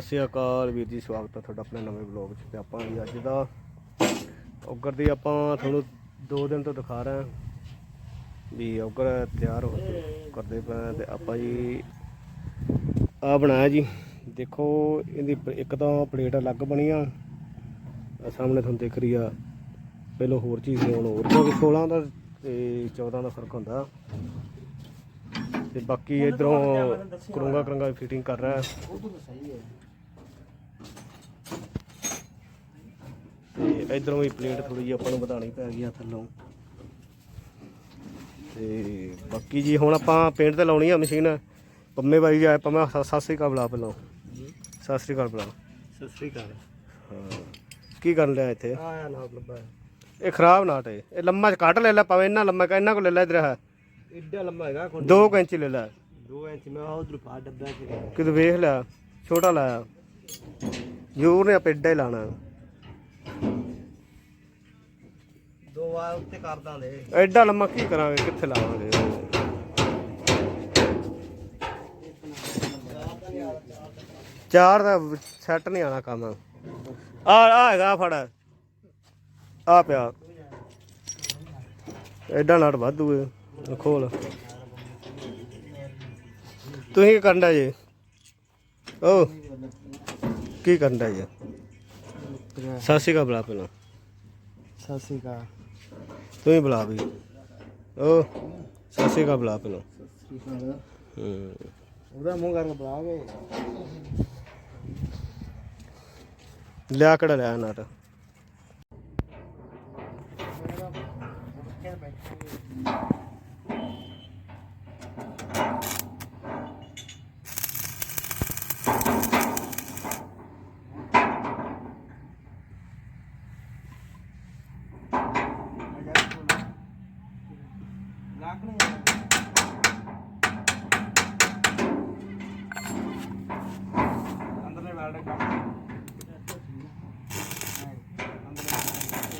ਸਤਿ ਸ਼੍ਰੀ ਅਕਾਲ ਵੀਰ ਜੀ ਸਵਾਗਤ ਹੈ ਤੁਹਾਡਾ ਆਪਣੇ ਨਵੇਂ ਬਲੌਗ 'ਚ ਤੇ ਆਪਾਂ ਜੀ ਅੱਜ ਦਾ ਔਗਰ ਦੀ ਆਪਾਂ ਤੁਹਾਨੂੰ 2 ਦਿਨ ਤੋਂ ਦਿਖਾ ਰਹੇ ਹਾਂ ਵੀ ਔਗਰ ਤਿਆਰ ਹੋ ਕੇ ਕਰਦੇ ਪਏ ਤੇ ਆਪਾਂ ਜੀ ਆ ਬਣਾਇਆ ਜੀ। ਦੇਖੋ ਇਹਦੀ ਇੱਕ ਤਾਂ ਪਲੇਟ ਅਲੱਗ ਬਣੀ ਆ। ਸਾਹਮਣੇ ਤੁਹਾਨੂੰ ਦਿਖ ਰਹੀ ਆ ਪਹਿਲਾਂ ਹੋਰ ਚੀਜ਼ ਲਿਆਉਣ ਹੋਰ। ਕਿਉਂਕਿ 16 ਦਾ ਤੇ 14 ਦਾ ਫ਼ਰਕ ਹੁੰਦਾ। ਤੇ ਬਾਕੀ ਇਧਰੋਂ ਕਰੂੰਗਾ ਕਰੂੰਗਾ ਫਿਟਿੰਗ ਕਰ ਰਿਹਾ। ਹੈ। ਇਧਰੋਂ ਵੀ ਪਲੇਟ ਥੋੜੀ ਜਿਹੀ ਆਪਾਂ ਨੂੰ ਵਧਾਣੀ ਪੈ ਗਈ ਆ ਥੱਲੋਂ। ਤੇ ਬਾਕੀ ਜੀ ਹੁਣ ਆਪਾਂ ਪੇਂਟ ਤੇ ਲਾਉਣੀ ਆ ਮਸ਼ੀਨ। ਪੰਮੇ ਬਾਈ ਜਾਏ ਪੰਮੇ ਸਤਿ ਸ੍ਰੀ ਅਕਾਲ ਬੁਲਾ ਪਹਿਲਾਂ। ਸਤਿ ਸ੍ਰੀ ਅਕਾਲ ਬੁਲਾ ਸਤਿ ਸ੍ਰੀ ਅਕਾਲ। ਹਾਂ। ਕੀ ਕਰਨ ਲਿਆ ਇੱਥੇ? ਆਇਆ ਨਾ ਲੱਭਾ। ਇਹ ਖਰਾਬ ਨਾਟ ਹੈ ਇਹ ਲੰਮਾ ਕੱਟ ਲੈ ਲੈ ਪਵੇ ਇੰਨਾ ਲੰਮਾ ਇੰਨਾ ਕੋ ਲੈ ਲੈ ਇਧਰ ਹੈ ਇੱਡਾ ਲੰਮਾ ਹੈਗਾ ਕੋਈ 2 ਇੰਚ ਲੈ ਲੈ। 2 ਇੰਚ ਮੈਂ ਉਧਰ ਪਾ ਡੱਬਾ ਕਿਤੇ ਵੇਖ ਲਿਆ ਛੋਟਾ ਲਾਇਆ। ਯੂਰ ਨੇ ਆਪੇ ਏਡਾ ਹੀ ਲਾਣਾ। ਉੱਤੇ ਕਰ ਦਾਂਦੇ ਐਡਾ ਲੰਮਾ ਕੀ ਕਰਾਂਗੇ ਕਿੱਥੇ ਲਾਵਾਂਗੇ? ਚਾਰ ਦਾ ਸੈੱਟ ਨਹੀਂ ਆਣਾ ਕੰਮ। ਆ ਆ ਹੈਗਾ ਫੜ। ਆ ਪਿਆ। ਐਡਾ ਨਟ ਵਾਧੂ ਏ ਖੋਲ। ਤੁਸੀਂ ਕੀ ਕਰਨ ਦਾ ਜੀ? ਓ ਕੀ ਕਰਨ ਦਾ ਜੀ? ਸਤਿ ਸ਼੍ਰੀ ਅਕਾਲ ਬੁਲਾ ਪਹਿਲਾਂ। ਸ੍ਰੀ ਅਕਾਲ। ਤੂੰ ਹੀ ਬੁਲਾ ਵੀ। ਓ ਸਤਿ ਸ਼੍ਰੀ ਅਕਾਲ ਬੁਲਾ ਪਹਿਲਾਂ। ਉਹਦਾ ਮੂੰਹ ਕਰਕੇ ਬੁਲਾ ਗਏ ਲਿਆ ਕਿਹੜਾ ਲਿਆ ਨਟ ਲੱਗ ਨੂੰ ਅੰਦਰ ਨੇ ਵੈਲਡ ਕਰ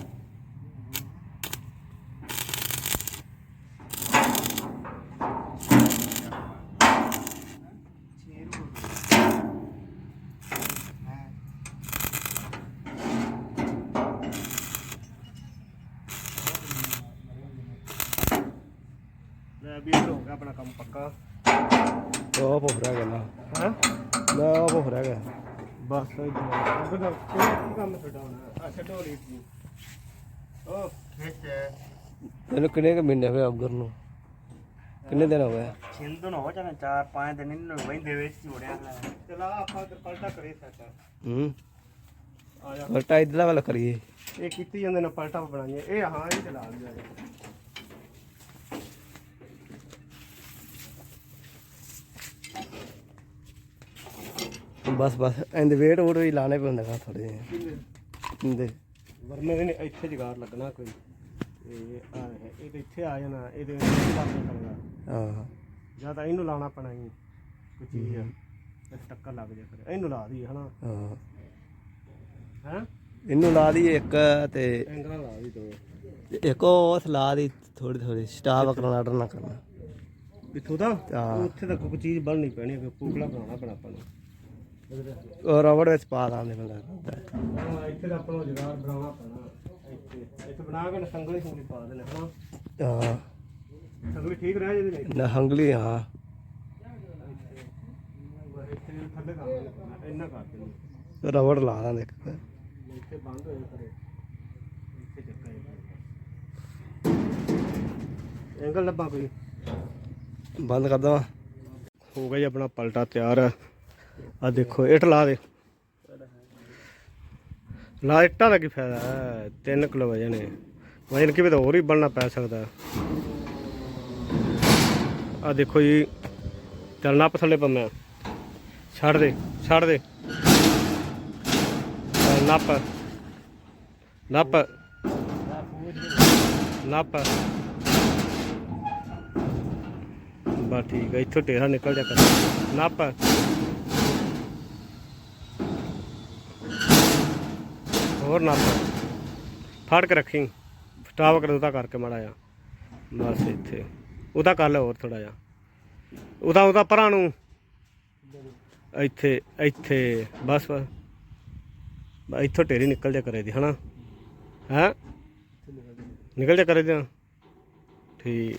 ਲੈ ਵੀ ਇਹ ਹੋ ਗਿਆ ਆਪਣਾ ਕੰਮ ਪੱਕਾ ਉਹ ਬਸ ਬਣਾ ਕੀ ਕੰਮ ਛਡਾਉਣਾ ਅੱਛਾ ਢੋਲੀ ਜੀ। ਓ ਖਿੱਚ ਤੈਨੂੰ ਕਿੰਨੇ ਕੁ ਮਹੀਨੇ ਹੋਏ ਅਬਗਰ ਨੂੰ? ਕਿੰਨੇ ਦਿਨ ਹੋ ਗਏ ਸਿੰਧੂ ਨੂੰ ਹੋ ਜਾਣਾ ਚਾਰ ਪੰਜ ਦਿਨ ਇਹਨੂੰ ਵਹਿੰਦੇ ਵਿੱਚ ਜੋੜਿਆ ਚਲਾ ਆਪਾਂ ਤੇ ਪਲਟਾ ਕਰੇ ਸੈਟ। ਹੂੰ। ਆ ਜਾ। ਉਲਟਾ ਇਧਰਲਾ ਵਾਲਾ ਕਰੀਏ। ਇਹ ਕੀਤੀ ਜਾਂਦੇ ਨੇ ਪਲਟਾ ਬਣਾਈਏ। ਇਹ ਹਾਂ ਇਹ ਚਲਾ ਲਿਆ ਬਸ ਬਸ। ਇਹਦੇ ਵੇਟ ਵੂਟ ਵੀ ਲਾਣੇ ਪੈਂਦੇ ਕਾ ਥੋੜੇ ਜਿਹੇ। ਹੁੰਦੇ ਵਰਮੇ ਦੇ ਨੇ ਇੱਥੇ ਜਗਾਰ ਲੱਗਣਾ ਕੋਈ। ਇਹ ਆ ਇਹ ਇੱਥੇ ਆ ਜਾਣਾ ਇਹਦੇ ਹਾਂ। ਜਾਂ ਤਾਂ ਇਹਨੂੰ ਲਾਣਾ ਪੈਣਾ ਹੀ ਕੋਈ ਚੀਜ਼ ਇਸ ਟੱਕਰ ਲੱਗ ਜਾ ਫਿਰ। ਇਹਨੂੰ ਲਾ ਦਈਏ ਹਨਾ? ਹਾਂ। ਹੈ? ਇਹਨੂੰ ਲਾ ਦਈਏ ਇੱਕ ਤੇ ਐਂਗਲਾਂ ਲਾ ਦੀ ਦੋ। ਇੱਕ ਉਹ ਉਸ ਲਾ ਦੀ ਥੋੜੀ ਥੋੜੀ ਸਟਾਫ ਕਰਨਾ ਆਰਡਰ ਨਾ ਕਰਨਾ। ਕਿੱਥੋਂ ਦਾ। ਉੱਥੇ ਤੱਕ ਕੋਈ ਚੀਜ਼ ਬਣਨੀ ਪੈਣੀ ਹੈ ਪੂਕਲਾ ਬਣਾਉਣਾ ਪੈਣਾ ਆਪਾਂ ਨੂੰ। ਰਬੜ ਵਿੱਚ ਪਾ ਦਾਂਦੇ ਬੰਦਾ। ਕਰਦਾ ਹਾਂ ਇੱਥੇ ਤਾਂ ਆਪਾਂ ਨੂੰ ਜਗਾਰ ਬਣਾਉਣਾ ਪੈਣਾ। ਇੱਥੇ ਇੱਥੇ ਬਣਾ ਕੇ ਸੰਗਲੀ ਸੰਗਲੀ ਪਾ ਦੇਣਾ ਹਨਾ? ਹਾਂ। ਸੰਗਲੀ ਠੀਕ ਰਹਿ ਵਿੱਚ ਨਾ ਹੰਗਲੀ ਹਾਂ। ਇੱਥੇ ਥੱਲੇ ਕਰ ਦੇਣਾ ਇੰਨਾ ਕਰ ਦੇਣਾ ਰਬੜ ਲਾ ਦਾਂਦੇ ਇੱਕ ਇੱਥੇ ਬੰਦ ਹੋਏ ਕਰੇ ਇੱਥੇ ਚੱਕਾ ਐਂਗਲ ਲੱਭਾ ਕੋਈ? ਬੰਦ ਕਰ ਦਵਾਂ ਹੋ ਗਿਆ ਜੀ ਆਪਣਾ ਪਲਟਾ ਤਿਆਰ। ਆ ਦੇਖੋ, ਇੱਟ ਲਾ ਦੇ। ਲਾ ਇੱਟਾਂ ਦਾ ਕੀ ਫਾਇਦਾ? ਹੈ 3 ਕਿਲੋ ਵਜਨ ਹੈ ਵਜਨ ਕਿਵੇਂ ਤਾਂ ਹੋਰ ਹੀ ਬਣਨਾ ਪੈ ਸਕਦਾ। ਆ ਦੇਖੋ ਜੀ ਚੱਲਣਾ ਪਥਲੇ ਪੰਮਿਆ। ਛੱਡ ਦੇ ਛੱਡ ਦੇ। ਨੱਪ। ਨੱਪ। ਨੱਪ। ਬਾ ਠੀਕ ਹੈ ਇੱਥੋਂ ਟੇਰਾ ਨਿਕਲ ਜਾ ਕਰ। ਨੱਪ। ਹੋਰ ਨੱਪ ਫੜ। ਕੇ ਰੱਖੀ। ਸਟਾਪ ਕਰ ਉਹਦਾ ਕਰਕੇ ਮਾੜਾ ਜਾ ਬਸ ਇੱਥੇ। ਉਹਦਾ ਕਰ ਲੈ ਹੋਰ ਥੋੜਾ ਜਿਹਾ। ਉਹਦਾ ਉਹਦਾ ਪਰਾਂ ਨੂੰ। ਇੱਥੇ ਇੱਥੇ। ਬਸ ਬਸ। ਇੱਥੋਂ ਢੇਰੀ ਨਿਕਲ ਜਾ ਕਰੇ ਦੀ, ਹਨਾ? ਹੈ? ਨਿਕਲ ਜਾ ਕਰੇ ਦੀ ਠੀਕ।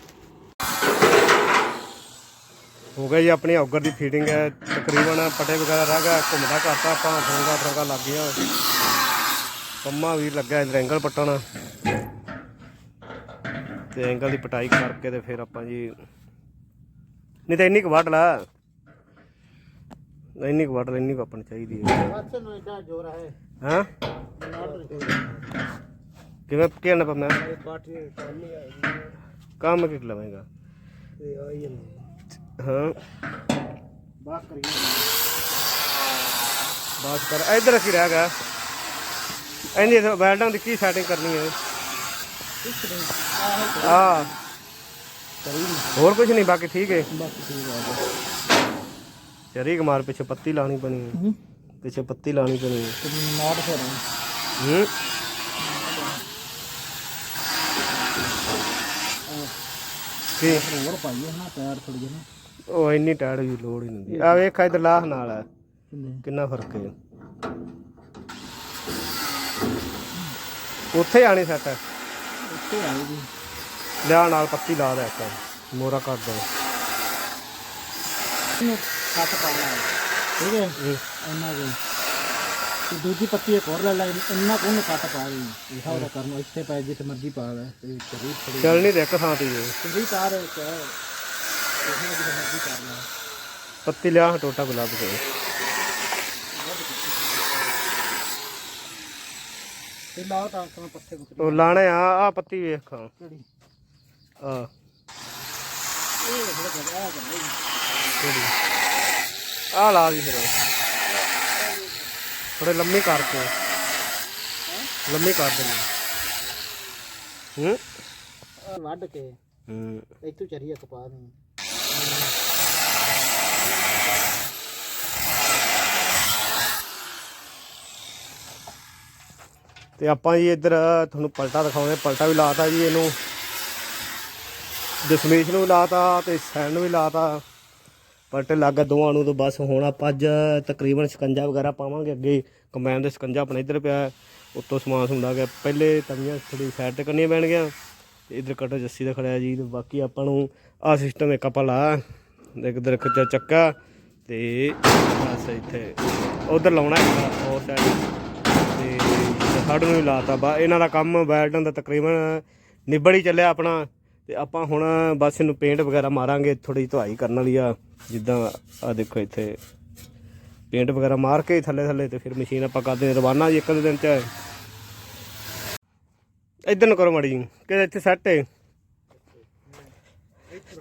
ਹੋ ਗਿਆ ਜੀ ਆਪਣੀ ਔਗਰ ਦੀ ਫੀਡਿੰਗ ਹੈ। ਤਕਰੀਬਨ ਪਟੇ ਵਗੈਰਾ ਰਹਿ ਗਿਆ। ਘੁੰਮਦਾ ਕਰਤਾ ਆਪਾਂ ਫਰੰਗਾ ਫਰੰਗਾ ਲੱਗ ਗਿਆ। ਕੰਮਾ ਵੀ ਲੱਗਾ ਇਧਰ ਐਂਗਲ ਪੱਟਣ। ਤੇ ਐਂਗਲ ਦੀ ਪਟਾਈ ਕਰਕੇ ਤੇ ਫਿਰ ਆਪਾਂ ਜੀ ਨਹੀਂ ਤਾਂ ਇੰਨੀ ਕੁ ਵੱਢ ਲਾ। ਇੰਨੀ ਕੁ ਵੱਢ ਲਾ ਇੰਨੀ ਕੁ ਆਪਾਂ ਨੂੰ ਚਾਹੀਦੀ ਹੈ। ਅੱਛਾ ਨੂੰ ਇਹਦਾ ਜੋਰ ਹੈ? ਹਾਂ ਕਿਵੇਂ ਕਹਿਣਾ ਪਾ ਮੈਂ? ਕੰਮ ਕਿ ਲਵਾਂਗਾ। ਹਾਂ। ਬਾਤ ਕਰੀਏ। ਬਾਤ ਕਰ ਇੱਧਰ ਅਸੀਂ ਰਹਿ ਗਿਆ ਇੰਨੀ ਵੈਲਡਾਂ ਦੀ ਕੀ ਸੈਟਿੰਗ ਕਰਨੀ ਹੈ? ਆ ਹੋਰ ਕੁਝ ਨਹੀਂ ਬਾਕੀ ਠੀਕ ਹੈ। ਬਾਕੀ ਠੀਕ ਆ ਚਰੀ ਕਮਾਰ ਪਿੱਛੇ ਪੱਤੀ ਲਾਣੀ ਪਣੀ ਹੈ। ਪਿੱਛੇ ਪੱਤੀ ਲਾਣੀ ਪਣੀ ਹੈ। ਨਾਟ ਫਿਰ। ਹੂੰ। ਕੀ? ਹੋਰ ਪਾਈਏ ਨਾ ਪੈਰ ਥੋੜੀ ਜਿਹੀ ਉਹ ਇੰਨੀ ਟਾਇਰ ਦੀ ਲੋੜ ਹੀ ਨਹੀਂ ਆ ਵੇਖ ਇਧਰ ਲਾਹ ਨਾਲ ਹੈ ਕਿੰਨਾ ਫ਼ਰਕ ਹੈ। ਉੱਥੇ ਆਣੀ ਸੈੱਟ ਉੱਤੇ ਆਈ ਜੀ। ਲਿਆ ਨਾਲ ਪੱਤੀ ਲਾ ਦੇ ਇੱਕ। ਮੋਰਾ ਕਰ ਦੋ। ਇਹਨੂੰ ਕੱਟ ਪਾਉਣਾ ਹੈ। ਠੀਕ ਹੈ? ਇੰਨਾ ਕੁ। ਤੇ ਦੂਜੀ ਪੱਤੀ ਇੱਕ ਹੋਰ ਲੈ ਲੈ। ਇੰਨਾ ਕੁ ਉਹਨੂੰ ਕੱਟ ਪਾ ਦੇ। ਇਹ ਹਾਉ ਕਰਨਾ। ਇੱਥੇ ਪੈ ਜਿੱਥੇ ਮਰਜ਼ੀ ਪਾ ਲੈ। ਤੇ ਕਰੀ ਥੋੜੀ ਚੱਲ ਨਹੀਂ ਦੇ ਇੱਕ ਥਾਂ ਤੇ ਹੀ ਹੈ। ਕੁੰਡੀ ਤਾਰ ਇੱਕ। ਹੈ ਇਹ ਜਿੱਥੇ ਮਰਜ਼ੀ ਕਰ ਲੈ। ਪੱਤੀ ਲਿਆ ਟੋਟਾ ਗੁਲਾਬ ਕੇ ਤੇ ਲਾਓ ਤਾਂ ਤਾਂ ਪੱਥੇ ਕੁੱਤੇ ਉਹ ਲਾਣੇ ਆ ਆ ਪੱਤੀ ਵੇਖ। ਕਿਹੜੀ? ਆ ਇਹ ਆ ਲਾ ਦੀ ਫਿਰ। ਥੋੜੇ ਲੰਮੀ ਕਰਕੇ। ਲੰਮੀ ਕਰ ਦੇ ਹੂੰ। ਵੱਢ ਕੇ ਹੂੰ। ਇੱਥੋਂ ਚਰੀ ਇੱਕ ਪਾ ਤੇ ਆਪਾਂ ਜੀ ਇੱਧਰ ਤੁਹਾਨੂੰ ਪਲਟਾ ਦਿਖਾਉਂਦੇ ਪਲਟਾ ਵੀ ਲਾਤਾ ਜੀ ਇਹਨੂੰ। ਦਸ਼ਮੇਸ਼ ਨੂੰ ਵੀ ਲਾਤਾ ਤੇ ਸੈਨ ਨੂੰ ਵੀ ਲਾਤਾ। ਪਲਟੇ ਲੱਗ ਦੋਵਾਂ ਨੂੰ ਤਾਂ ਬਸ ਹੁਣ ਆਪਾਂ ਅੱਜ ਤਕਰੀਬਨ ਸ਼ਿਕੰਜਾ ਵਗੈਰਾ ਪਾਵਾਂਗੇ। ਅੱਗੇ ਕੰਬਾਈਨ ਦੇ ਸਕੰਜਾ ਆਪਣਾ ਇੱਧਰ ਪਿਆ। ਉੱਤੋਂ ਸਮਾਨ ਹੁੰਦਾ ਗਿਆ। ਪਹਿਲੇ ਤਵੀਆਂ ਥੋੜੀ ਸਾਈਡ ਤੇ ਕਰਨੀਆਂ ਪੈਣਗੀਆਂ। ਤੇ ਇੱਧਰ ਕਟਰ ਜੱਸੀ ਦਾ ਖੜਿਆ ਜੀ ਤੇ ਬਾਕੀ ਆਪਾਂ ਨੂੰ ਆਹ ਸਿਸਟਮ ਇੱਕ ਆਪਾਂ ਲਾ। ਇੱਕ ਦਰਖਤ ਚੱਕਾ ਤੇ ਬਸ ਇੱਥੇ ਉਧਰ ਲਾਉਣਾ ਇੱਕ ਹੋਰ ਸਾਈਡ ਸਾਡੇ ਨੂੰ ਵੀ ਲਾਤਾ। ਬਾ, ਇਹਨਾਂ ਦਾ ਕੰਮ ਵੈਲਡਨ ਦਾ ਤਕਰੀਬਨ ਨਿਬੜ ਹੀ ਚੱਲਿਆ ਆਪਣਾ। ਤੇ ਆਪਾਂ ਹੁਣ ਬਸ ਇਹਨੂੰ ਪੇਂਟ ਵਗੈਰਾ ਮਾਰਾਂਗੇ ਥੋੜੀ ਧੁਆਈ ਕਰਨ ਵਾਲੀ ਆ। ਜਿੱਦਾਂ ਆ ਦੇਖੋ ਇੱਥੇ। ਪੇਂਟ ਵਗੈਰਾ ਮਾਰ ਕੇ ਥੱਲੇ ਥੱਲੇ ਤੇ ਫਿਰ ਮਸ਼ੀਨ ਆਪਾਂ ਕਰਦੇ ਰਵਾਨਾ ਜੀ ਇੱਕ ਦੋ ਦਿਨ ਚ। ਇਧਰ ਨੂੰ ਕਰੋ ਮੜੀ ਜੀ ਕਿ ਇੱਥੇ ਸੈੱਟ ਹੈ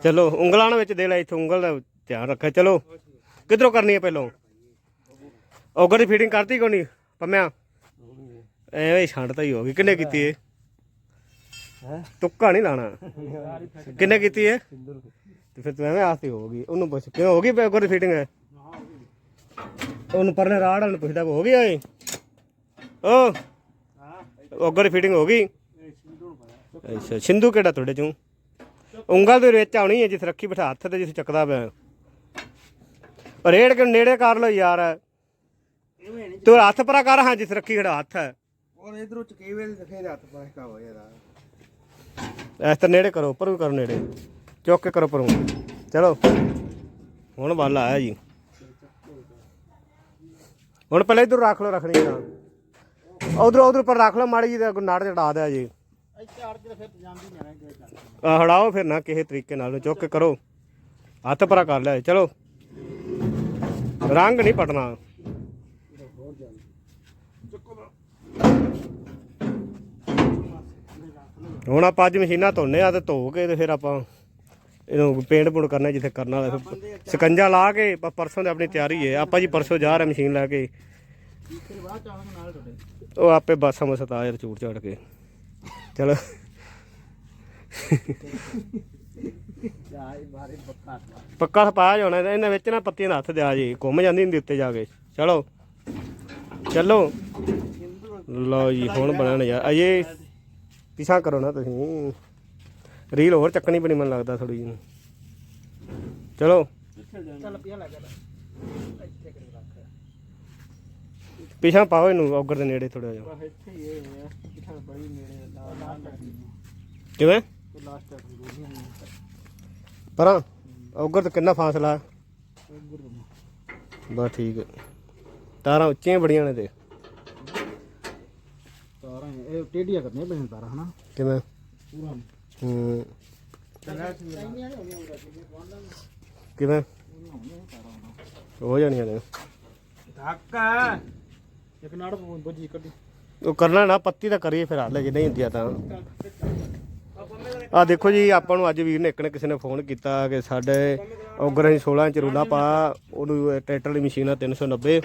ਚਲੋ, ਉਂਗਲਾਂ ਨਾਲ ਵਿੱਚ ਦੇ ਲੈ ਇੱਥੇ, ਉਂਗਲ ਦਾ ਧਿਆਨ ਰੱਖਿਆ। ਚਲੋ, ਕਿੱਧਰੋਂ ਕਰਨੀ ਹੈ ਪਹਿਲੋਂ? ਔਗਰ ਦੀ ਫੀਡਿੰਗ ਕਰਤੀ ਕੋਈ ਨਹੀਂ? ਪੰਮਿਆ। ਐਵੇਂ ਛੰਡ ਤਾਂ ਹੀ ਹੋ ਗਈ ਕਿੰਨੇ ਕੀਤੀ ਏ ਹੈ? ਤੁੱਕਾ ਨਹੀਂ ਲਾਣਾ। ਕਿੰਨੇ ਕੀਤੀ ਏ ਤੇ ਫਿਰ ਤੂੰ ਐਵੇਂ ਆਸਤੀ ਹੋ ਗਈ ਉਹਨੂੰ ਪੁੱਛ ਕਿਉਂ ਹੋ ਗਈ ਦੀ ਫੀਡਿੰਗ ਹੈ ਉਹਨੂੰ ਪਰਨੇ ਰਾੜ ਵਾਲੇ ਨੂੰ ਪੁੱਛਦਾ ਹੋ ਗਈ ਓਏ? ਓ ਔਗਰ ਦੀ ਫੀਡਿੰਗ ਹੋ ਗਈ ਅੱਛਾ ਸਿੰਧੂ ਕਿਹੜਾ ਤੁਹਾਡੇ ਚੋਂ? ਉਂਗਲ ਦੇ ਵਿੱਚ ਆਉਣੀ ਹੈ ਜਿੱਥੇ ਰੱਖੀ ਬਿਠਾ ਹੱਥ ਤੇ ਜਿੱਥੇ ਚੱਕਦਾ ਪਿਆ। ਰੇੜ ਕੇ ਨੇੜੇ ਕਰ ਲੋ ਯਾਰ। ਤੂੰ ਹੱਥ ਪਰਾ ਕਰ ਹਾਂ ਜਿੱਥੇ ਰੱਖੀ ਖੜਾ ਹੱਥ ਹੈ। ਔਰ ਇਧਰੋਂ ਦਿਖੇ ਹੱਥ ਹੋ ਯਾਰ। ਤੇ ਨੇੜੇ ਕਰੋ ਉੱਪਰ ਵੀ ਕਰੋ ਨੇੜੇ। ਚੁੱਕ ਕੇ ਕਰੋ ਪਰੋਂ ਚਲੋ ਹੁਣ ਵੱਲ ਆਇਆ ਜੀ। ਹੁਣ ਪਹਿਲਾਂ ਇਧਰ ਰੱਖ ਲਓ ਰੱਖਣੀ ਤਾਂ। ਉਧਰ ਉਧਰ ਪਰ ਰੱਖ ਲਓ ਮਾੜੀ ਜੀ ਤੇ ਨਾੜ ਚੜਾ ਦਿਆ ਜੀ। ਆ ਹੜਾਓ ਫਿਰ ਨਾ ਕਿਸੇ ਤਰੀਕੇ ਨਾਲ ਚੁੱਕ ਕੇ ਕਰੋ। ਹੱਥ ਪਰਾ ਕਰ ਲਿਆ ਚਲੋ। ਰੰਗ ਨਹੀਂ ਪਟਣਾ। ਹੁਣ ਆਪਾਂ ਅੱਜ ਮਸ਼ੀਨਾਂ ਧੋਨੇ ਆ ਤੇ ਧੋ ਕੇ ਤੇ ਫਿਰ ਆਪਾਂ ਇਹਨੂੰ ਪੇਂਟ ਪੂੰਟ ਕਰਨਾ ਜਿੱਥੇ ਕਰਨਾ ਹੋਵੇ। ਫਿਰ ਸਕੰਜਾ ਲਾ ਕੇ ਪਰਸੋਂ ਦੀ ਆਪਣੀ ਤਿਆਰੀ ਹੈ। ਆਪਾਂ ਜੀ ਪਰਸੋਂ ਜਾ ਰਹੇ ਮਸ਼ੀਨ ਲੈ ਕੇ। ਉਹ ਆਪੇ ਬਾਸਾ ਮਸਤਾ ਯਾਰ ਚੂੜ ਚੜ ਕੇ। ਚਲੋ। ਪੱਕਾ ਸਪਾਇਆ ਜਾਣਾ ਇਹਨਾਂ ਵਿੱਚ ਨਾ ਪੱਤੀਆਂ ਦਾ ਹੱਥ ਦਿਆ ਜੀ। ਘੁੰਮ ਜਾਂਦੀ ਹੁੰਦੀ ਉੱਤੇ ਜਾ ਕੇ। ਚਲੋ। ਚਲੋ। ਲਓ ਜੀ ਹੁਣ ਬਣਨ ਯਾਰ ਅਜੇ ਪਿਛਾ ਕਰੋ ਨਾ ਤੁਸੀਂ। ਰੀਲ ਹੋਰ ਚੱਕਣੀ ਪੈਣੀ ਮੈਨੂੰ ਲੱਗਦਾ ਥੋੜੀ ਜਿਹੀ। ਚਲੋ। ਚੱਲ ਪਿਆ ਲੱਗ ਗਿਆ ਪਿਛਾਂ ਪਾਓ ਇਹਨੂੰ ਔਗਰ ਦੇ ਨੇੜੇ ਥੋੜਾ ਜਿਹਾ। ਇੱਥੇ ਹੀ ਹੈ ਬੜੀ ਨੇੜੇ ਕਿਵੇਂ? ਲਾਸਟ ਪਰਾਂ ਔਗਰ ਤੋਂ ਕਿੰਨਾ ਫਾਸਲਾ। ਬਸ ਠੀਕ ਤਾਰਾਂ ਉੱਚੀਆਂ ਬੜੀਆਂ ਨੇ ਤੇ। ਇਹ ਟੇਡੀਆਂ ਕਰਨੀਆਂ ਪੈਣ ਤਾਰਾਂ ਹਨਾ? ਕਿਵੇਂ? ਪੂਰਾ। ਹੂੰ। ਕਿਵੇਂ? ਹੋ ਜਾਣੀਆਂ ਨੇ। ਧੱਕਾ। ਇੱਕ ਨਾੜ ਬੁੱਝੀ ਕੱਢੀ। ਉਹ ਕਰਨਾ ਨਾ ਪੱਤੀ ਤਾਂ ਕਰੀਏ ਫਿਰ ਹਾਲੇ ਜੇ ਨਹੀਂ ਹੁੰਦੀਆਂ ਤਾਂ। ਆ ਦੇਖੋ ਜੀ ਆਪਾਂ ਨੂੰ ਅੱਜ ਵੀਰ ਨੇ ਇੱਕ ਨੇ ਕਿਸੇ ਨੇ ਫੋਨ ਕੀਤਾ ਕਿ ਸਾਡੇ ਔਗਰ ਅਸੀਂ 16 ਇੰਚ ਰੂਲਾ ਪਾ ਉਹਨੂੰ ਟਰੈਕਟਰ ਦੀ ਮਸ਼ੀਨ ਆ 390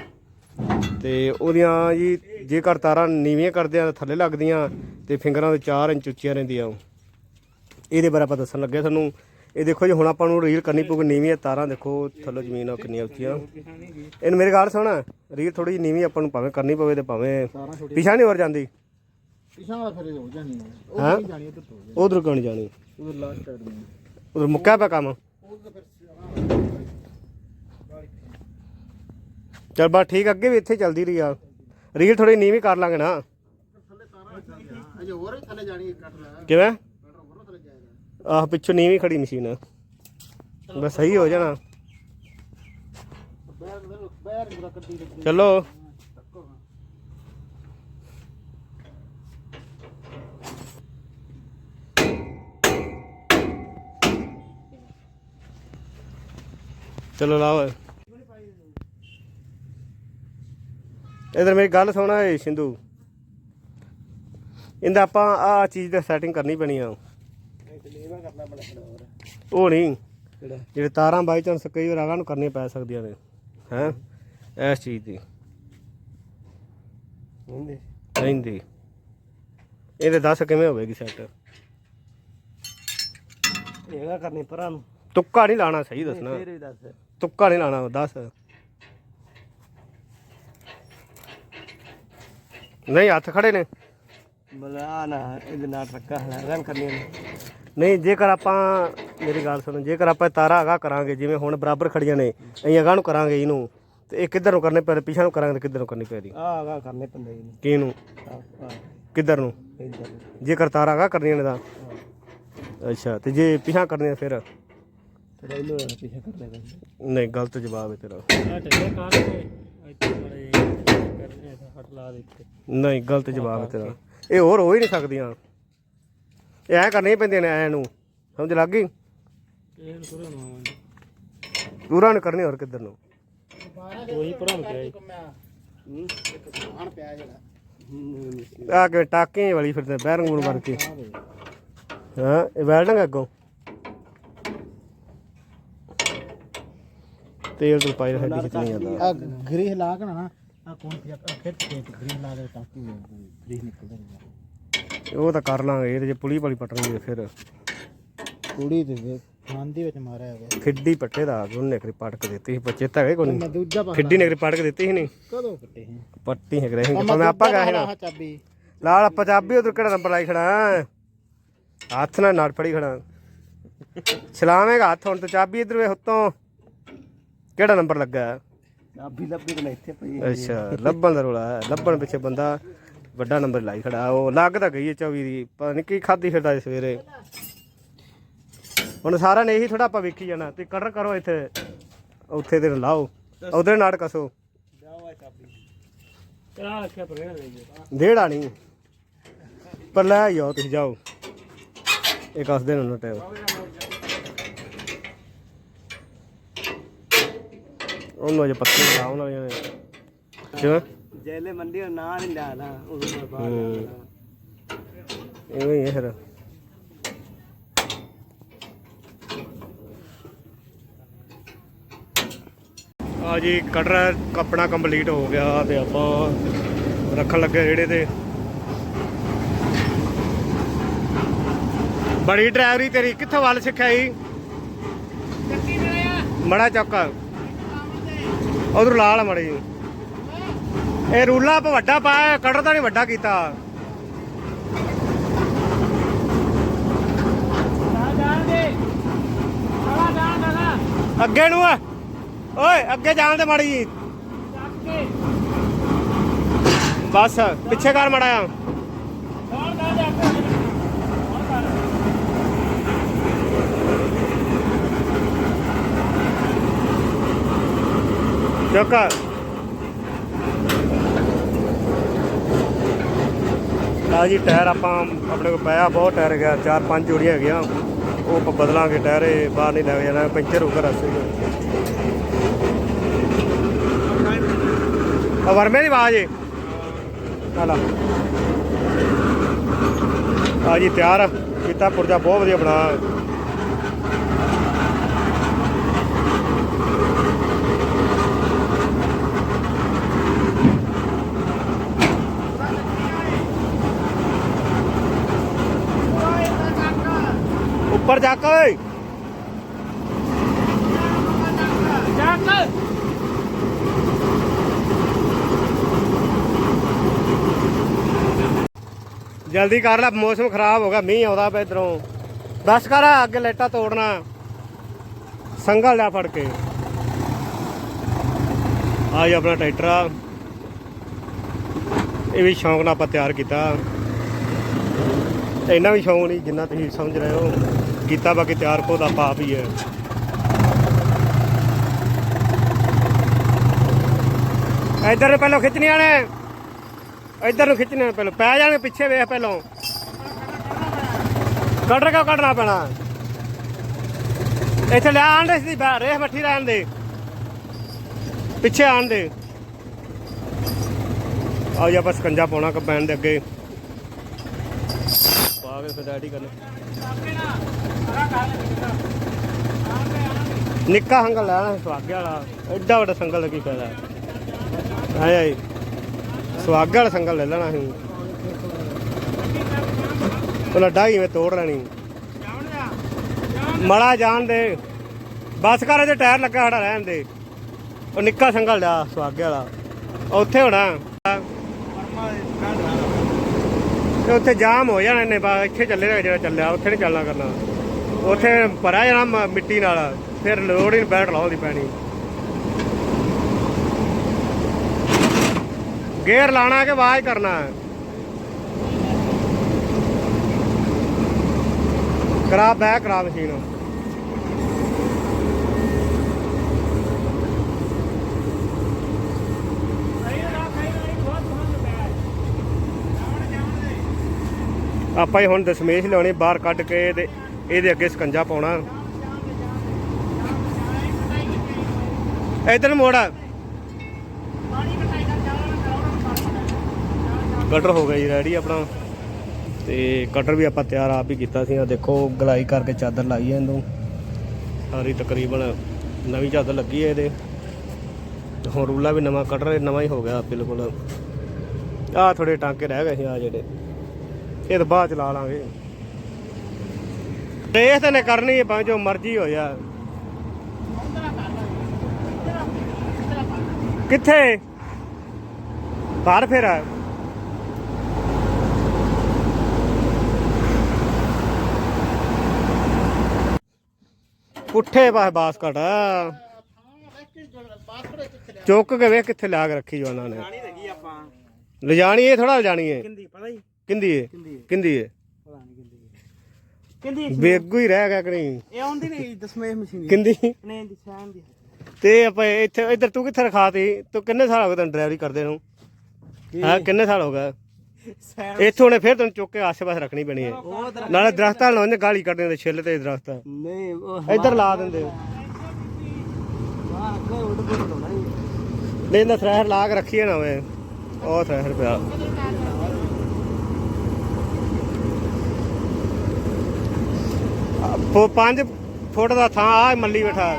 ਤੇ ਉਹਦੀਆਂ ਜੀ ਜੇਕਰ ਤਾਰਾਂ ਨੀਵੀਆਂ ਕਰਦੇ ਆ ਥੱਲੇ ਲੱਗਦੀਆਂ ਤੇ ਫਿੰਗਰਾਂ ਦੇ 4 ਇੰਚ ਉੱਚੀਆਂ ਰਹਿੰਦੀਆਂ। ਉਹ। ਇਹਦੇ ਬਾਰੇ ਆਪਾਂ ਦੱਸਣ ਲੱਗੇ ਤੁਹਾਨੂੰ। ਇਹ ਦੇਖੋ ਜੀ ਹੁਣ ਆਪਾਂ ਨੂੰ ਰੀਲ ਕਰਨੀ ਪਊਗੀ ਨੀਵੀਆਂ ਤਾਰਾਂ। ਦੇਖੋ ਥੱਲੇ ਜ਼ਮੀਨ ਆ ਕਿੰਨੀਆਂ ਉੱਚੀਆਂ। ਇਹਨੂੰ ਮੇਰੀ ਗੱਲ ਸੁਣ ਰੀਲ ਥੋੜੀ ਜਿਹੀ ਨੀਵੀਂ ਆਪਾਂ ਨੂੰ ਭਾਵੇਂ ਕਰਨੀ ਪਵੇ ਤੇ ਭਾਵੇਂ ਪਿਛਾ ਨਹੀਂ ਹੋਰ ਜਾਂਦੀ। ਪਿਛਾਂ ਵਾਲਾ ਫਿਰ ਹੋ ਜਾਣੀ ਉਹ? ਨਹੀਂ ਜਾਣੀ ਉਧਰ ਤੋਂ ਉਧਰ ਨਹੀਂ ਜਾਣੀ? ਉਧਰ ਲਾਸਟ ਨੂੰ। ਉਧਰ ਮੁੱਕਿਆ ਪਿਆ ਕੰਮ। ਚਲ ਬਾ ਠੀਕ ਅੱਗੇ ਵੀ ਇੱਥੇ ਚੱਲਦੀ ਰਹੀ ਆ। ਰੀਲ ਥੋੜੀ ਨੀਵੀਂ ਕਰ ਲਾਂਗੇ ਨਾ। ਅਜੇ ਹੋਰ ਥੱਲੇ ਜਾਣੀ ਕੱਟ ਲੈ ਕਿਵੇਂ? ਕੱਟ ਆਹ, ਪਿੱਛੋਂ ਨੀਵੀਂ ਖੜੀ ਮਸ਼ੀਨ। ਬਸ ਸਹੀ ਹੋ ਜਾਣਾ। ਚਲੋ। ਚਲੋ ਲਾਓ। ਇਧਰ ਮੇਰੀ ਗੱਲ ਸੁਣ ਏ ਸਿੰਧੂ। ਇਹਦਾ ਆਪਾਂ ਆ ਚੀਜ਼ ਦੀ ਸੈਟਿੰਗ ਕਰਨੀ ਪੈਣੀ ਆ। ਉਹ ਨਹੀਂ। ਜਿਹੜੇ ਤਾਰਾਂ ਬਾਈ ਚਾਂਸ ਕਈ ਵਾਰ ਆਗਾਂ ਨੂੰ ਕਰਨੀਆਂ ਪੈ ਸਕਦੀਆਂ ਨੇ। ਹੈ? ਇਸ ਚੀਜ਼ ਦੀ। ਹੁੰਦੇ ਰਹਿੰਦੀ। ਇਹਦੇ ਦੱਸ ਕਿਵੇਂ ਹੋਵੇਗੀ ਸੈੱਟ ਇਹਗਾ ਕਰਨੀ ਪਰਾਂ ਨੂੰ। ਤੁੱਕਾ ਨਹੀਂ ਲਾਣਾ ਸਹੀ ਦੱਸਣਾ। ਤੁੱਕਾ ਨਹੀਂ ਲਾਣਾ ਦੱਸ। ਨਹੀਂ ਹੱਥ ਖੜੇ ਨੇ। ਬਲਾ ਨਾ ਇਹਦੇ ਨਾਲ ਰੱਖਾ ਹੈ ਰਨ ਕਰਨੀ ਨੇ। ਨਹੀਂ ਜੇਕਰ ਆਪਾਂ ਮੇਰੀ ਗੱਲ ਸੁਣੋ ਜੇਕਰ ਆਪਾਂ ਤਾਰਾ ਅਗਾ ਕਰਾਂਗੇ ਜਿਵੇਂ ਹੁਣ ਬਰਾਬਰ ਖੜੀਆਂ ਨੇ ਅਸੀਂ ਅਗਾਂਹ ਨੂੰ ਕਰਾਂਗੇ ਇਹਨੂੰ ਤੇ ਇਹ ਕਿੱਧਰ ਨੂੰ ਕਰਨੇ ਪੈ ਪਿਛਾ ਨੂੰ ਕਰਾਂਗੇ ਤੇ ਕਿੱਧਰ ਨੂੰ ਕਰਨੀ ਪੈਦੀ? ਆ ਆਗਾ ਕਰਨੇ ਪੈਂਦੇ ਨੇ ਕੀ ਨੂੰ ਆ ਆ ਕਿੱਧਰ ਨੂੰ? ਇੱਧਰ ਜੇਕਰ ਤਾਰਾ ਅਗਾ ਕਰਨੀਆਂ ਨੇ ਤਾਂ। ਅੱਛਾ ਤੇ ਜੇ ਪਿਛਾ ਕਰਨੀਆਂ ਫਿਰ? ਫਿਰ ਇਹਨੂੰ ਪਿੱਛੇ ਕਰ ਲੈਗਾ ਨਹੀਂ ਗਲਤ ਜਵਾਬ ਹੈ ਤੇਰਾ। ਆ ਟੱਲੇ ਕਾਰ ਇੱਥੇ ਬੜੇ ਕਰਨੇ ਹਟ ਲਾ ਦੇ ਇੱਥੇ। ਨਹੀਂ ਗਲਤ ਜਵਾਬ ਹੈ ਤੇਰਾ। ਇਹ ਹੋਰ ਹੋ ਹੀ ਨਹੀਂ ਸਕਦੀਆਂ। ਇਹ ਐ ਕਰਨੀਆਂ ਪੈਂਦੀਆਂ ਨੇ ਐ ਨੂੰ। ਸਮਝ ਲੱਗ ਗਈ? ਇਹ ਸੁਰੋਂ ਨੂੰ ਪੂਰਾ ਨੂੰ ਕਰਨੀ ਹੋਰ ਕਿੱਧਰ ਨੂੰ? ਉਹੀ ਪਰਾਂ ਨੂੰ ਕਿਹਾ ਹੂੰ ਇੱਕ ਸਮਾਨ ਪਿਆ ਜਿਹੜਾ ਆ ਕੇ ਟਾਕੇ ਵਾਲੀ ਫਿਰਦੇ ਬੈਰੰਗ ਬੂਰ ਮਾਰ ਕੇ ਹਾਂ ਇਹ ਵੈਲਡਿੰਗ ਅੱਗੋਂ। ਤੇਲ ਤੋਂ ਪਾਈ ਸਾਡੀ ਖਿੱਚ ਨਹੀਂ ਜਾਂਦਾ ਆ ਗ੍ਰੀਹ ਲਾ ਕੇ ਨਾ। ਆ ਕੌਣ ਪਿਆ ਖੇਤ ਖੇਤ ਗ੍ਰੀਹ ਲਾ ਦੇ ਤਾਂ ਕਿ ਗ੍ਰੀਹ ਨਿਕਲਦਾ ਨਹੀਂ ਉਹ ਤਾਂ ਕਰ ਲਾਂਗੇ ਇਹ ਤੇ ਜੇ ਪੁਲੀ ਵਾਲੀ ਪਟਣੀ ਫਿਰ। ਕੁੜੀ ਤੇ ਵੇਖ ਖਾਂਦੀ ਵਿੱਚ ਮਾਰਿਆ ਹੋਇਆ। ਫਿੱਡੀ ਪੱਟੇ ਦਾ ਉਹਨੇ ਕਰੀ ਪਟਕ ਦਿੱਤੀ ਸੀ ਬੱਚੇ ਤਾਂ ਹੈਗੇ ਕੋਈ ਮੈਂ ਨਹੀਂ। ਦੂਜਾ ਪਾ ਫਿੱਡੀ ਨੇ ਕਰੀ ਪਟਕ ਦਿੱਤੀ ਸੀ ਨਹੀਂ? ਕਦੋਂ ਕੱਟੇ ਹੈ ਪੱਟੀ ਹੈ ਰਹੇ ਭਾਵੇਂ ਆਪਾਂ ਗਏ ਨਾ ਆਹ ਚਾਬੀ। ਲਾਲ ਪੰਜਾਬੀ ਉਧਰ ਕਿਹੜਾ ਨੰਬਰ ਲਾਈ ਖੜਾ? ਹੱਥ ਨਾਲ ਨਾੜ ਫੜੀ ਖੜਾ। ਚਲਾਵੇਂਗਾ ਹੱਥ ਹੁਣ ਤੇ ਚਾਬੀ ਇਧਰ ਵੇ ਹੁੱਤੋਂ ਕਿਹੜਾ ਨੰਬਰ ਲੱਗਾ? ਹੈ? ਲੱਭੀ ਤੇ ਇੱਥੇ ਪਈ ਅੱਛਾ, ਲੱਭਣ ਦਾ ਰੋਲਾ ਹੈ। ਲੱਭਣ ਪਿੱਛੇ ਬੰਦਾ ਵੱਡਾ ਨੰਬਰ ਲਾਈ ਖੜਾ। ਉਹ ਲੱਗ ਤਾਂ ਗਈ ਹੈ 24 ਦੀ, ਪਤਾ ਨਹੀਂ ਕੀ ਖਾਦੀ ਫਿਰਦਾ ਸੀ ਸਵੇਰੇ। ਹੁਣ ਸਾਰਾ ਨੇ ਇਹੀ ਥੋੜਾ ਆਪਾਂ ਵੇਖੀ ਜਾਣਾ ਤੇ ਕਟਰ ਕਰੋ ਇੱਥੇ। ਉੱਥੇ ਤੇ ਲਾਓ। ਉਧਰ ਨਾੜ ਕਸੋ ਜਾਓ ਰੱਖਿਆ ਪਰ ਲੈ ਗਏ ਦੇੜਾ ਨਹੀਂ ਪਰ ਲੈ ਆਓ ਤੁਸੀਂ ਜਾਓ। ਇਹ ਕਸ ਦੇਣ ਨੂੰ ਟਾਈਮ। ਉਹਨੂੰ ਅਜੇ ਪੱਤੀ ਲਾਉਣ ਵਾਲੀਆਂ ਨੇ। ਕਿਵੇਂ? ਜੈਲੇ ਮੰਡੀ ਦਾ ਨਾਂ ਨਹੀਂ ਉਦੋਂ ਮੈਂ ਬਾਹਰ ਹੂੰ। ਇਵੇਂ ਹੀ ਹੈ ਫਿਰ। ਆ ਜੀ ਕਟਰ ਆਪਣਾ ਕੰਪਲੀਟ ਹੋ ਗਿਆ ਤੇ ਆਪਾਂ ਰੱਖਣ ਲੱਗੇ ਰੇੜੇ ਤੇ। ਬੜੀ ਡਰਾਈਵਰੀ ਤੇਰੀ ਕਿੱਥੋਂ ਵੱਲ ਸਿੱਖਿਆ ਜੀ ਮੜਾ ਚੱਕ। ਉਧਰ ਲਾਲ ਮੜੀ ਇਹ ਰੂਲਾ ਆਪ ਵੱਡਾ ਪਾਇਆ, ਕਟਰ ਤਾਂ ਨਹੀਂ ਵੱਡਾ ਕੀਤਾ। ਅੱਗੇ ਨੂੰ ਆ। ਓਏ, ਅੱਗੇ ਜਾਣ ਦੇ ਮਾੜੀ ਜੀ ਬਸ, ਪਿੱਛੇ ਕਰ ਮਾੜਾ ਆ ਚੁੱਕ ਆ ਜੀ, ਟਾਇਰ ਆਪਾਂ ਆਪਣੇ ਕੋਲ ਪਿਆ, ਬਹੁਤ ਟਾਇਰ ਗਿਆ ਚਾਰ ਪੰਜ ਜੋੜੀਆਂ ਹੈਗੀਆਂ। ਉਹ ਆਪਾਂ ਬਦਲਾਂਗੇ ਟਾਇਰ, ਇਹ ਬਾਹਰ ਨਹੀਂ ਲੱਗ ਜਾਣਾ, ਪੈਂਚਰ ਹੋਊਗਾ ਰਸਤੇ 'ਚ ਆ ਵਰਮੇ ਦੀ ਆਵਾਜ਼ ਏ। ਹਾਲਾ ਆ ਜੀ, ਤਿਆਰ ਕੀਤਾ ਪੁਰਜਾ, ਬਹੁਤ ਵਧੀਆ ਬਣਾ। ਉੱਪਰ ਚੱਕ ਕੇ ਓਏ। ਜਲਦੀ ਕਰ ਲੈ, ਮੌਸਮ ਖਰਾਬ ਹੋ ਗਿਆ, ਮੀਂਹ ਆਉਂਦਾ ਪਿਆ ਇਧਰੋਂ। ਬਸ ਕਰ, ਅੱਗੇ ਲਾਈਟਾਂ ਤੋੜਨਾ। ਸੰਗਲ ਲਿਆ ਫੜ ਕੇ। ਆ ਜੀ, ਆਪਣਾ ਟਰੈਕਟਰ ਆ। ਇਹ ਵੀ ਸ਼ੌਂਕ ਨਾਲ ਆਪਾਂ ਤਿਆਰ ਕੀਤਾ। ਇੰਨਾ ਵੀ ਸ਼ੌਂਕ ਨਹੀਂ ਜਿੰਨਾ ਤੁਸੀਂ ਸਮਝ ਰਹੇ ਹੋ। ਕੀਤਾ ਬਾਕੀ ਤਿਆਰ ਖੁਦ ਆਪਾਂ ਆਪ ਹੀ ਹੈ। ਇੱਧਰ ਨੂੰ ਪਹਿਲਾਂ ਖਿੱਚਣੀਆਂ ਨੇ ਇੱਧਰ ਨੂੰ ਖਿੱਚਣੀਆਂ ਨੇ ਪਹਿਲਾਂ। ਪੈ ਜਾਣਗੇ ਪਿੱਛੇ ਵੇਖ ਪਹਿਲਾਂ। ਕੱਢ ਕੇ ਕੱਢਣਾ ਪੈਣਾ। ਇੱਥੇ ਲੈ ਆਣ ਦੇ ਸੀ ਰੇਖ ਮੱਠੀ ਰਹਿਣ ਦੇ। ਪਿੱਛੇ ਆਣ ਦੇ। ਆਓ ਜੀ ਆਪਾਂ ਸਕੰਜਾ ਪਾਉਣਾ ਕੰਬਾਈਨ ਦੇ ਅੱਗੇ। ਪਾ ਕੇ ਫਿਰ ਡੈਡੀ ਕਰਨੇ। ਨਿੱਕਾ ਹੰਗਲ ਲੈਣਾ ਸੁਆਗੇ ਵਾਲਾ। ਐਡਾ ਵੱਡਾ ਸੰਗਲ ਦਾ ਕੀ ਫਾਇਦਾ? ਆਏ ਆਏ ਸੁਆਗੇ ਵਾਲਾ ਸੰਗਲ ਲੈ ਲੈਣਾ ਸੀ ਉਹਨਾਂ ਡਾਈ ਮੈਂ ਤੋੜ ਲੈਣੀ। ਮੜਾ ਜਾਣ ਦੇ। ਬਸ ਕਰ ਇਹਦੇ ਟਾਇਰ ਲੱਗਾ ਹੜਾ ਰਹਿਣ ਦੇ। ਉਹ ਨਿੱਕਾ ਸੰਗਲ ਲਿਆ ਸੁਆਗੇ ਵਾਲਾ। ਉੱਥੇ ਹੋਣਾ। ਤੇ ਉੱਥੇ ਜਾਮ ਹੋ ਜਾਣਾ ਇਹਨੇ ਬਾ ਇੱਥੇ ਚੱਲੇ ਰਿਹਾ ਜਿਹੜਾ ਚੱਲਿਆ, ਉੱਥੇ ਨਹੀਂ ਚੱਲਣਾ ਕਰਨਾ। ਉੱਥੇ ਭਰਿਆ ਜਾਣਾ ਮਿੱਟੀ ਨਾਲ। ਫਿਰ ਲੋੜ ਹੀ ਬੈਠ ਬੈਠ ਲਾਉਂਦੀ ਪੈਣੀ। ਗੇਅਰ ਲਾਣਾ ਕਿ ਆਵਾਜ਼ ਕਰਨਾ? ਹੈ? ਕਰਾ ਬੈਕ ਕਰਾ ਮਸ਼ੀਨ ਆਪਾਂ ਹੀ ਹੁਣ ਦਸ਼ਮੇਸ਼ ਲਿਆਉਣੀ, ਬਾਹਰ ਕੱਢ ਕੇ ਤੇ ਇਹਦੇ ਅੱਗੇ ਸਕੰਜਾ ਪਾਉਣਾ। ਇਧਰ ਨੂੰ ਕਟਰ ਹੋ ਗਿਆ ਜੀ ਰੈਡੀ ਆਪਣਾ। ਤੇ ਕਟਰ ਵੀ ਆਪਾਂ ਤਿਆਰ ਆਪ ਹੀ ਕੀਤਾ ਸੀ। ਆ ਦੇਖੋ, ਗਲਾਈ ਕਰਕੇ ਚਾਦਰ ਲਾਈ ਹੈ ਇਹਨੂੰ। ਸਾਰੀ ਤਕਰੀਬਨ ਨਵੀਂ ਚਾਦਰ ਲੱਗੀ ਹੈ ਇਹਦੇ। ਹੁਣ ਰੂਲਾ ਵੀ ਨਵਾਂ ਕਟਰ ਨਵਾਂ ਹੀ ਹੋ ਗਿਆ ਬਿਲਕੁਲ। ਆ ਥੋੜੇ ਟਾਂਕੇ ਰਹਿ ਗਏ ਸੀ ਆ ਜਿਹੜੇ। ਇਹ ਤਾਂ ਬਾਅਦ ਚ ਲਾ ਲਾਂਗੇ। ਰੇਸ ਤੇ ਨੇ ਕਰਨੀ ਹੈ ਭਾਵੇਂ ਜੋ ਮਰਜ਼ੀ ਹੋ ਜਾ ਕਿੱਥੇ? ਬਾਹਰ ਫੇਰ। ਆ ਪੁੱਠੇ ਪਾਸੇ ਬਾਸ ਘਟ ਚੁੱਕ ਕੇ ਵੇਖ ਕਿੱਥੇ ਲਾ ਕੇ ਰੱਖੀ ਜੋ ਉਹਨਾਂ ਨੇ ਪਾਣੀ ਲੱਗੀ ਆਪਾਂ। ਲਿਜਾਣੀ ਇਹ ਥੋੜਾ ਲਿਜਾਣੀ ਹੈ ਕਿੰਦੀ ਪਤਾ ਹੀ ਕਿੰਦੀ ਏ? ਕਿੰਦੀ ਪਤਾ ਨਹੀਂ ਕਿੰਦੀ ਕਿੰਦੀ ਬੇਗੂ ਹੀ ਰਹਿ ਗਿਆ ਕਿ ਨਹੀਂ? ਇਹ ਆਉਂਦੀ ਨਹੀਂ ਦਸਵੇਂ ਮਸ਼ੀਨ ਕਿੰਦੀ? ਨਹੀਂ ਦੀ ਸ਼ਾਨ ਦੀ ਤੇ ਆਪਾਂ ਇੱਥੇ ਇੱਧਰ ਤੂੰ ਕਿੱਥੇ ਰਖਾਤੀ ਤੂੰ? ਕਿੰਨੇ ਸਾਲ ਹੋ ਗਏ ਤੈਨੂੰ ਡਰਾਈਵਰੀ ਕਰਦੇ ਨੂੰ? ਹਾਂ? ਕਿੰਨੇ ਸਾਲ ਹੋ ਗਏ? ਇੱਥੋਂ ਨੇ ਫਿਰ ਤੈਨੂੰ ਚੁੱਕ ਕੇ ਆਸੇ-ਪਾਸੇ ਰੱਖਣੀ ਪੈਣੀ ਹੈ। ਦਰਖਤ ਨਾਲੇ ਦਰਖਤਾਂ ਲਾਉਂਦੇ ਗਾਲੀ ਕੱਢਦੇ ਹੁੰਦੇ ਛਿੱਲ ਤੇ ਦਰਖਤ। ਨਹੀਂ ਉਹ ਇੱਧਰ ਲਾ ਦਿੰਦੇ। ਹੀ ਨਹੀਂ ਇਹਨਾਂ ਥਰੈਸ਼ਰ ਲਾ ਕੇ ਰੱਖੀਏ ਨਾ ਵੇ ਉਹ ਥਰੈਸ਼ਰ ਪਿਆ। ਉਹ 5 ਫੁੱਟ ਦਾ ਥਾਂ ਆ ਮੱਲੀ ਬੈਠਾ।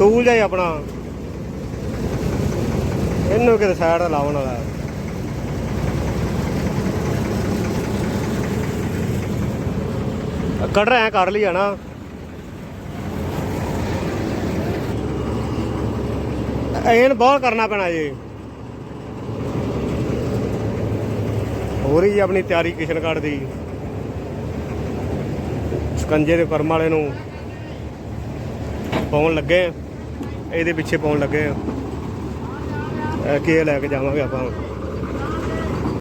ਟੂਲ ਜਾਈ ਆਪਣਾ। ਇਹਨੂੰ ਕਿਤੇ ਸਾਈਡ ਲਾਉਣ ਵਾਲਾ ਕਟਰ ਰਿਹਾ ਕਰ ਲਈ ਨਾ। ਇਹਨ ਬਹੁਤ ਕਰਨਾ ਪੈਣਾ ਜੀ। ਹੋ ਰਹੀ ਜੀ ਆਪਣੀ ਤਿਆਰੀ ਕਿਸ਼ਨਗੜ ਦੀ। ਸਕੰਜੇ ਦੇ ਕਰਮ ਵਾਲੇ ਨੂੰ ਪਾਉਣ ਲੱਗੇ। ਇਹਦੇ ਪਿੱਛੇ ਪਾਉਣ ਲੱਗੇ ਆ। ਕੇ ਲੈ ਕੇ ਜਾਵਾਂਗੇ ਆਪਾਂ